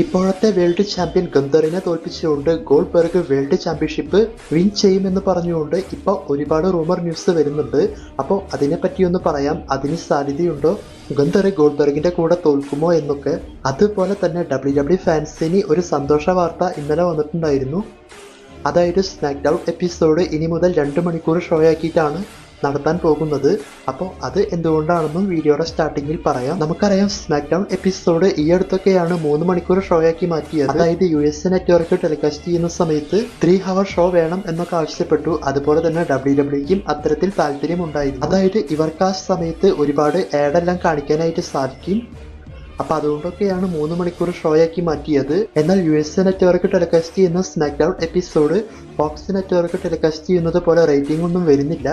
ഇപ്പോഴത്തെ world champion ഗന്ധറിനെ തോൽപ്പിച്ചുകൊണ്ട് ഗോൾബർഗ് വേൾഡ് ചാമ്പ്യൻഷിപ്പ് വിൻ ചെയ്യുമെന്ന് പറഞ്ഞുകൊണ്ട് ഇപ്പോൾ ഒരുപാട് റൂമർ ന്യൂസ് വരുന്നുണ്ട്. അപ്പോൾ അതിനെപ്പറ്റി ഒന്ന് പറയാം. അതിന് സാധ്യതയുണ്ടോ? ഗന്ധർ ഗോൾബർഗിന്റെ കൂടെ തോൽക്കുമോ എന്നൊക്കെ. അതുപോലെ തന്നെ ഡബ്ല്യു ഡബ്ല്യു ഫാൻസിന് ഒരു സന്തോഷ വാർത്ത ഇന്നലെ വന്നിട്ടുണ്ടായിരുന്നു. അതായത് സ്നാക്ക് ഡൗൺ എപ്പിസോഡ് ഇനി മുതൽ രണ്ട് മണിക്കൂർ ഷോ ആക്കിയിട്ടാണ് നടത്താൻ പോകുന്നത്. അപ്പോൾ അത് എന്തുകൊണ്ടാണെന്നും വീഡിയോയുടെ സ്റ്റാർട്ടിങ്ങിൽ പറയാം. നമുക്കറിയാം സ്മാക്ക് ഡൗൺ എപ്പിസോഡ് ഈ അടുത്തൊക്കെയാണ് മൂന്ന് മണിക്കൂർ ഷോ ആക്കി മാറ്റിയത്. അതായത് യു എസ് നെറ്റ്വർക്ക് ടെലികാസ്റ്റ് ചെയ്യുന്ന സമയത്ത് ത്രീ ഹവർ ഷോ വേണം എന്നൊക്കെ ആവശ്യപ്പെട്ടു. അതുപോലെ തന്നെ ഡബ്ല്യു ഡബ്ല്യുക്കും അത്തരത്തിൽ താല്പര്യമുണ്ടായിരുന്നു. അതായത് ഇവർക്ക് ആ സമയത്ത് ഒരുപാട് ആഡെല്ലാം കാണിക്കാനായിട്ട് സാധിക്കും. അപ്പൊ അതുകൊണ്ടൊക്കെയാണ് മൂന്ന് മണിക്കൂർ ഷോയാക്കി മാറ്റിയത്. എന്നാൽ യു എസ് നെറ്റ്വർക്ക് ടെലികാസ്റ്റ് ചെയ്യുന്ന snack down episode Fox network telecast ചെയ്യുന്നത് പോലെ റേറ്റിംഗ് ഒന്നും വരുന്നില്ല.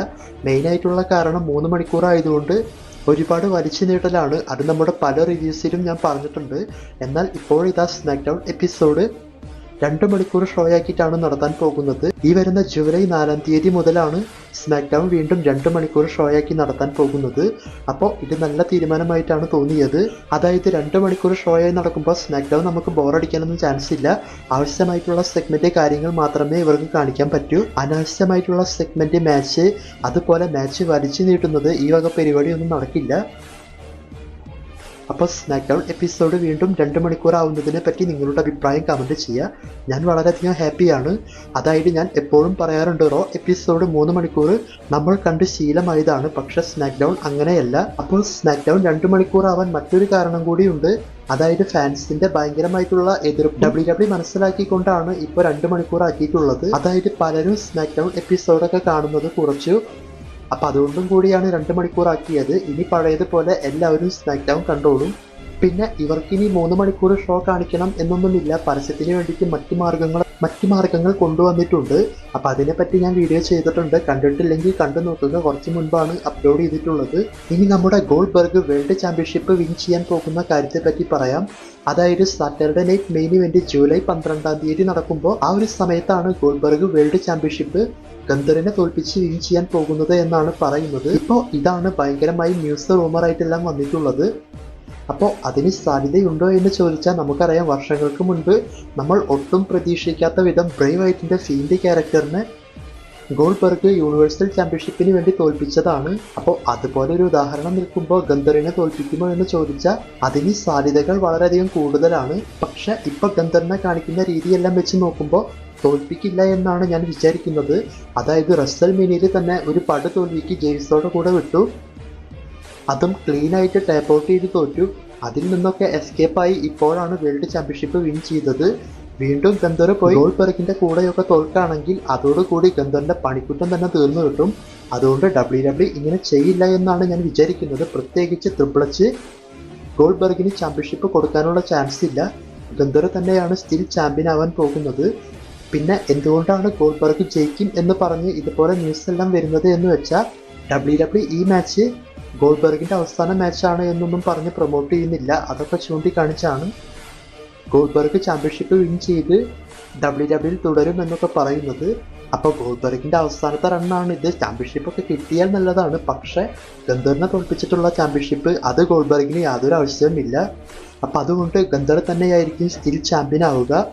മെയിൻ ആയിട്ടുള്ള കാരണം മൂന്ന് മണിക്കൂർ ആയതുകൊണ്ട് ഒരുപാട് വലിച്ചു നീട്ടലാണ്. അത് നമ്മുടെ പല റിവ്യൂസിലും ഞാൻ പറഞ്ഞിട്ടുണ്ട്. എന്നാൽ ഇപ്പോൾ ഇതാ സ്നാക്ക് ഡൗൺ എപ്പിസോഡ് രണ്ട് മണിക്കൂർ ഷോ ആക്കിയിട്ടാണ് നടത്താൻ പോകുന്നത്. ഈ വരുന്ന ജൂലൈ നാലാം തീയതി മുതലാണ് സ്മാക്ക് ഡൗൺ വീണ്ടും രണ്ട് മണിക്കൂർ ഷോ ആക്കി നടത്താൻ പോകുന്നത്. അപ്പോൾ ഇത് നല്ല തീരുമാനമായിട്ടാണ് തോന്നിയത്. അതായത് രണ്ട് മണിക്കൂർ ഷോ ആയി നടക്കുമ്പോൾ സ്മാക്ക് ഡൗൺ നമുക്ക് ബോറടിക്കാനൊന്നും ചാൻസ് ഇല്ല. ആവശ്യമായിട്ടുള്ള സെഗ്മെന്റ് കാര്യങ്ങൾ മാത്രമേ ഇവർക്ക് കാണിക്കാൻ പറ്റൂ. അനാവശ്യമായിട്ടുള്ള സെഗ്മെന്റ് മാച്ച് അതുപോലെ മാച്ച് വലിച്ചു നീട്ടുന്നത് ഈ വക പരിപാടിയൊന്നും നടക്കില്ല. അപ്പോൾ സ്നാക്ക് ഡൗൺ എപ്പിസോഡ് വീണ്ടും രണ്ട് മണിക്കൂർ ആവുന്നതിനെ പറ്റി നിങ്ങളുടെ അഭിപ്രായം കമന്റ് ചെയ്യുക. ഞാൻ വളരെയധികം ഹാപ്പിയാണ് അതായത് ഞാൻ എപ്പോഴും പറയാറുണ്ട് റോ എപ്പിസോഡ് മൂന്ന് മണിക്കൂർ നമ്മൾ കണ്ട് ശീലമായതാണ് പക്ഷേ സ്നാക്ക് ഡൗൺ അങ്ങനെയല്ല. അപ്പോൾ സ്നാക്ക് ഡൗൺ രണ്ട് മണിക്കൂർ ആവാൻ മറ്റൊരു കാരണം കൂടിയുണ്ട്. അതായത് ഫാൻസിന്റെ ഭയങ്കരമായിട്ടുള്ള എതിർപ്പ് ഡബ്ല്യു ഡബ്ല്യു മനസ്സിലാക്കിക്കൊണ്ടാണ് ഇപ്പോൾ രണ്ട് മണിക്കൂർ ആക്കിയിട്ടുള്ളത്. അതായത് പലരും സ്നാക്ക് ഡൗൺ എപ്പിസോഡൊക്കെ കാണുന്നത് കുറച്ചു അപ്പൊ അതുകൊണ്ടും കൂടിയാണ് രണ്ട് മണിക്കൂർ ആക്കിയത് ഇനി പഴയതുപോലെ എല്ലാവരും സ്നാക്ക് ഡൗൺ കണ്ടോളും. പിന്നെ ഇവർക്കിനി മൂന്ന് മണിക്കൂർ ഷോ കാണിക്കണം എന്നൊന്നുമില്ല. പരസ്യത്തിന് വേണ്ടിയിട്ട് മറ്റു മാർഗങ്ങൾ മറ്റു മാർഗങ്ങൾ കൊണ്ടുവന്നിട്ടുണ്ട്. അപ്പൊ അതിനെപ്പറ്റി ഞാൻ വീഡിയോ ചെയ്തിട്ടുണ്ട്. കണ്ടിട്ടില്ലെങ്കിൽ കണ്ടു നോക്കുക. കുറച്ച് മുൻപാണ് അപ്ലോഡ് ചെയ്തിട്ടുള്ളത്. ഇനി നമ്മുടെ ഗോൾബർഗ് വേൾഡ് ചാമ്പ്യൻഷിപ്പ് വിൻ ചെയ്യാൻ പോകുന്ന കാര്യത്തെ പറ്റി പറയാം. അതായത് Saturday night main event July പന്ത്രണ്ടാം തീയതി നടക്കുമ്പോൾ ആ ഒരു സമയത്താണ് ഗോൾബർഗ് വേൾഡ് ചാമ്പ്യൻഷിപ്പ് ഗന്ധറിനെ തോൽപ്പിച്ച് വിൻ ചെയ്യാൻ പോകുന്നത് എന്നാണ് പറയുന്നത്. ഇപ്പോൾ ഇതാണ് ഭയങ്കരമായി ന്യൂസ് റൂമറായിട്ടെല്ലാം വന്നിട്ടുള്ളത്. അപ്പോൾ അതിന് സാധ്യതയുണ്ടോ എന്ന് ചോദിച്ചാൽ നമുക്കറിയാം വർഷങ്ങൾക്ക് മുൻപ് നമ്മൾ ഒട്ടും പ്രതീക്ഷിക്കാത്ത വിധം ബ്രേവ് വൈറ്റിന്റെ ഫീൽഡ് ക്യാരക്ടറിനെ ഗോൾബർഗ് യൂണിവേഴ്സൽ ചാമ്പ്യൻഷിപ്പിന് വേണ്ടി തോൽപ്പിച്ചതാണ്. അപ്പോൾ അതുപോലെ ഒരു ഉദാഹരണം നിൽക്കുമ്പോൾ ഗന്ധറിനെ തോൽപ്പിക്കുമോ എന്ന് ചോദിച്ചാൽ അതിന് സാധ്യതകൾ വളരെയധികം കൂടുതലാണ്. പക്ഷെ ഇപ്പോൾ ഗന്ധറിനെ കാണിക്കുന്ന രീതിയെല്ലാം വെച്ച് നോക്കുമ്പോൾ തോൽപ്പിക്കില്ല എന്നാണ് ഞാൻ വിചാരിക്കുന്നത്. അതായത് റസ്സൽ മിനിയിൽ തന്നെ ഒരു പടു തോൽവിക്ക് ജെയിംസോടെ കൂടെ വിട്ടു. അതും ക്ലീൻ ആയിട്ട് ടേപ്പ് ഔട്ട് ചെയ്ത് തോറ്റു. അതിൽ നിന്നൊക്കെ എസ്കേപ്പായി ഇപ്പോഴാണ് വേൾഡ് ചാമ്പ്യൻഷിപ്പ് വിൻ ചെയ്തത്. വീണ്ടും ഗന്ധർ പോയി ഗോൾ പെറക്കിന്റെ കൂടെയൊക്കെ തോൽക്കുകയാണെങ്കിൽ അതോടുകൂടി ഗന്ധറിന്റെ പണിക്കുറ്റം തന്നെ തീർന്നു കിട്ടും. അതുകൊണ്ട് ഡബ്ല്യു ഡബ്ല്യു ഇങ്ങനെ ചെയ്യില്ല എന്നാണ് ഞാൻ വിചാരിക്കുന്നത്. പ്രത്യേകിച്ച് ത്രിപ്പിളച്ച് ഗോൾബർഗിന് ചാമ്പ്യൻഷിപ്പ് കൊടുക്കാനുള്ള ചാൻസ് ഇല്ല. ഗന്ധർ തന്നെയാണ് സ്റ്റിൽ ചാമ്പ്യൻ ആവാൻ പോകുന്നത്. പിന്നെ എന്തുകൊണ്ടാണ് ഗോൾബർഗ് ജയിക്കും എന്ന് പറഞ്ഞ് ഇതുപോലെ ന്യൂസ് എല്ലാം വരുന്നത് എന്ന് വെച്ചാൽ ഡബ്ല്യു ഡബ്ല്യു ഈ മാച്ച് ഗോൾബർഗിന്റെ അവസാന മാച്ചാണ് എന്നൊന്നും പറഞ്ഞ് പ്രൊമോട്ട് ചെയ്യുന്നില്ല. അതൊക്കെ ചൂണ്ടിക്കാണിച്ചാണ് ഗോൾബെർഗ് ചാമ്പ്യൻഷിപ്പ് വിൻ ചെയ്ത് ഡബ്ല്യു ഡബ്ല്യു തുടരും എന്നൊക്കെ പറയുന്നത്. അപ്പോൾ ഗോൾബെർഗിന്റെ അവസാനത്തെ റണ്ണാണ് ഇത് ചാമ്പ്യൻഷിപ്പ് ഒക്കെ കിട്ടിയാൽ നല്ലതാണ്. പക്ഷേ ഗന്ധറിനെ തോൽപ്പിച്ചിട്ടുള്ള ചാമ്പ്യൻഷിപ്പ് അത് ഗോൾബെർഗിന് യാതൊരു ആവശ്യവുമില്ല അപ്പോൾ അതുകൊണ്ട് ഗന്ധർ തന്നെയായിരിക്കും സ്റ്റിൽ ചാമ്പ്യൻ ആവുക.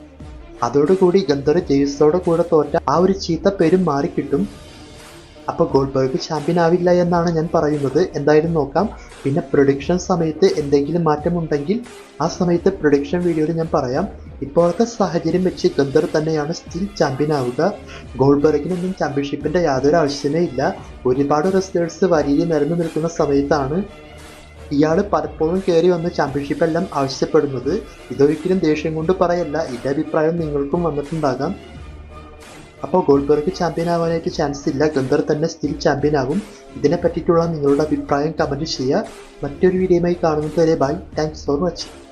അതോടുകൂടി ഗന്ധർ ജെയ്സോടെ കൂടെ തോറ്റ ആ ഒരു ചീത്ത പേരും മാറിക്കിട്ടും. അപ്പോൾ ഗോൾബർഗ് ചാമ്പ്യൻ ആവില്ല എന്നാണ് ഞാൻ പറയുന്നത്. എന്തായാലും നോക്കാം. പിന്നെ പ്രൊഡിക്ഷൻ സമയത്ത് എന്തെങ്കിലും മാറ്റമുണ്ടെങ്കിൽ ആ സമയത്ത് പ്രൊഡിക്ഷൻ വീഡിയോയിൽ ഞാൻ പറയാം. ഇപ്പോഴത്തെ സാഹചര്യം വെച്ച് ഗന്ധർ തന്നെയാണ് സ്റ്റിൽ ചാമ്പ്യൻ ആവുക. ഗോൾബർഗിനൊന്നും ചാമ്പ്യൻഷിപ്പിന്റെ യാതൊരു ആവശ്യമേ ഇല്ല. ഒരുപാട് റെസ്റ്റേഴ്സ് വരിയിൽ നിരന്നു നിൽക്കുന്ന സമയത്താണ് ഇയാൾ പലപ്പോഴും കയറി വന്ന് ചാമ്പ്യൻഷിപ്പ് എല്ലാം ആവശ്യപ്പെടുന്നത്. ഇതൊരിക്കലും ദേഷ്യം കൊണ്ട് പറയല്ല. ഇതേ അഭിപ്രായം നിങ്ങൾക്കും വന്നിട്ടുണ്ടാകാം. അപ്പോൾ ഗോൾബർഗ് ചാമ്പ്യൻ ആവാനായിട്ട് ചാൻസ് ഇല്ല. ഗന്ധർ തന്നെ സ്റ്റിൽ ചാമ്പ്യൻ ആകും. ഇതിനെ പറ്റിയിട്ടുള്ള നിങ്ങളുടെ അഭിപ്രായം കമന്റ് ചെയ്യുക. മറ്റൊരു വീഡിയോയുമായി കാണുന്നത് വരെ ബൈ താങ്ക്സ് ഫോർ വാച്ചിങ്